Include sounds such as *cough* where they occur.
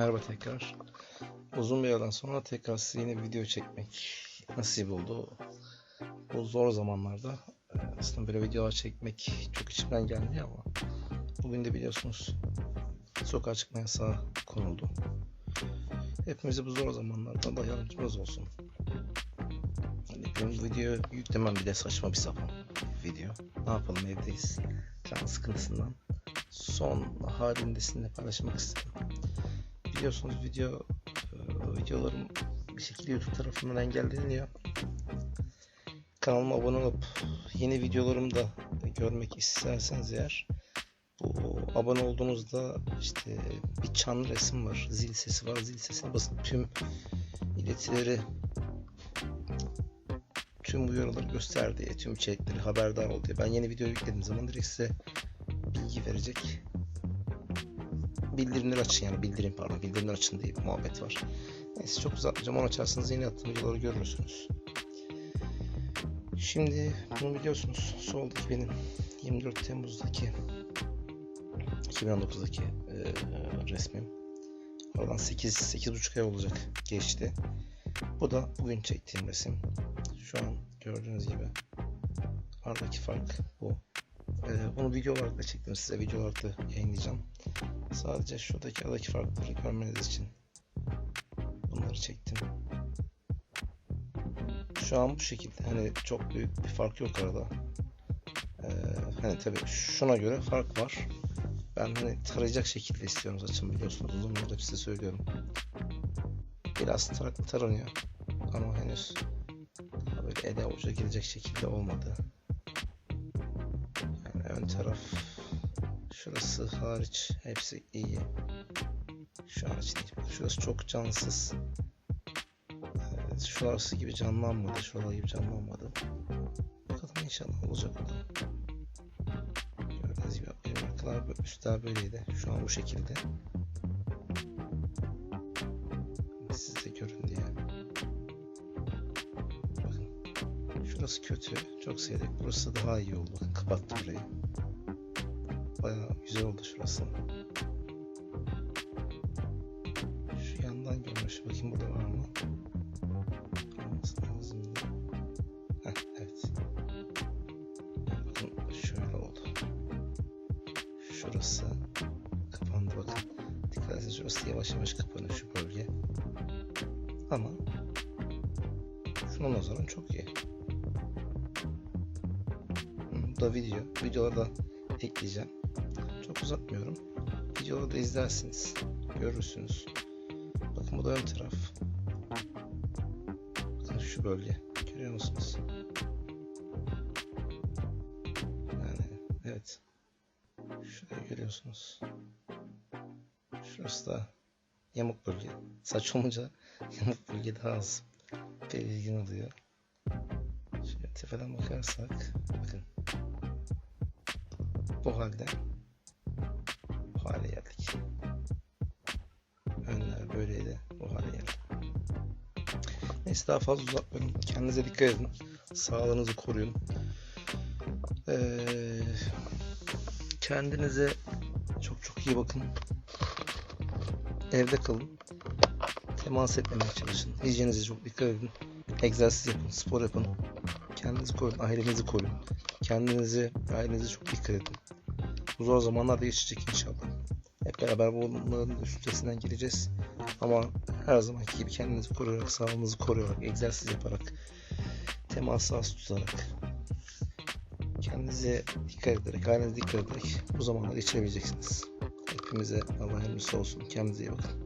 Merhaba tekrar. Uzun bir aradan sonra tekrar size yine video çekmek nasip oldu. Bu zor zamanlarda e, aslında böyle videolar çekmek çok içimden geldi ama bugün de biliyorsunuz sokağa çıkma yasağı konuldu. Hepimize bu zor zamanlarda Allah yardımcımız olsun. Hani benim video yüklemem bile saçma bir sapan video. Ne yapalım evdeyiz. Can sıkıntısından son halinde sizinle paylaşmak istedim. Biliyorsunuz video e, videolarım bir şekilde YouTube tarafından engelleniyor. Kanalıma abone olup yeni videolarımı da görmek isterseniz eğer bu abone olduğunuzda işte bir çan resim var, zil sesi var, zil sesine basın tüm iletileri tüm uyarıları göster diye, tüm içerikleri haberdar ol diye. Ben yeni video yüklediğim zaman direkt size bilgi verecek. Bildirimleri açın yani bildirim pardon bildirimler açın diye bir muhabbet var. Neyse çok uzatmayacağım onu açarsanız yeni attığım videoları görürsünüz. Şimdi bunu biliyorsunuz soldaki benim 24 Temmuz'daki 2019'daki e, resmim. Aradan 8 8,5 ay olacak geçti. Bu da bugün çektiğim resim. Şu an gördüğünüz gibi aradaki fark bu. Ee, bunu video olarak da çektim size video olarak da yayınlayacağım. Sadece şuradaki aradaki farkları görmeniz için bunları çektim. Şu an bu şekilde hani çok büyük bir fark yok arada. Ee, hani tabii şuna göre fark var. Ben hani tarayacak şekilde istiyorum saçımı biliyorsunuz. Uzun yıldır size söylüyorum. Biraz tar taranıyor ama henüz böyle ele avuca girecek şekilde olmadı. Yani ön taraf şurası hariç hepsi iyi. Şu hariç değil. Şurası çok cansız. Evet, şurası gibi canlanmadı. Şuralar gibi canlanmadı. Bakalım inşallah olacak o. Gördüğünüz gibi arkalar üstler böyleydi. Şu an bu şekilde. Siz de görün diye. Bakın. Şurası kötü. Çok sevdik. Burası daha iyi oldu. Bakın kapattı burayı. Bayağı güzel oldu şurası. Şu yandan görmüş. Bakayım burada var mı? Olması lazımdı. Heh, evet. Bakın şöyle oldu. Şurası kapandı bakın. Dikkat edin şurası yavaş yavaş kapanıyor şu bölge. Ama şuna nazaran çok iyi. Bu da video. Videoları da ekleyeceğim. Uzatmıyorum. Videoları da izlersiniz. Görürsünüz. Bakın bu da ön taraf. Bakın şu bölge. Görüyor musunuz? Yani evet. Şurayı görüyorsunuz. Şurası da yamuk bölge. Saç olunca *laughs* yamuk bölge daha az belirgin oluyor. Şöyle tepeden bakarsak bakın bu halde bu hale geldik. Önler böyleydi. Bu hale geldi. Neyse daha fazla uzatmıyorum. Kendinize dikkat edin. Sağlığınızı koruyun. Ee, kendinize çok çok iyi bakın. Evde kalın. Temas etmemeye çalışın. Hijyenize çok dikkat edin. Egzersiz yapın, spor yapın. Kendinizi koruyun, ailenizi koruyun. Kendinizi, ailenize çok dikkat edin. Bu zor zamanlar da geçecek inşallah. Hep beraber bunların üstesinden geleceğiz. Ama her zamanki gibi kendinizi koruyarak, sağlığınızı koruyarak, egzersiz yaparak, teması az tutarak, kendinize dikkat ederek, ailenize dikkat ederek bu zamanları geçirebileceksiniz. Hepimize Allah yardımcısı olsun. Kendinize iyi bakın.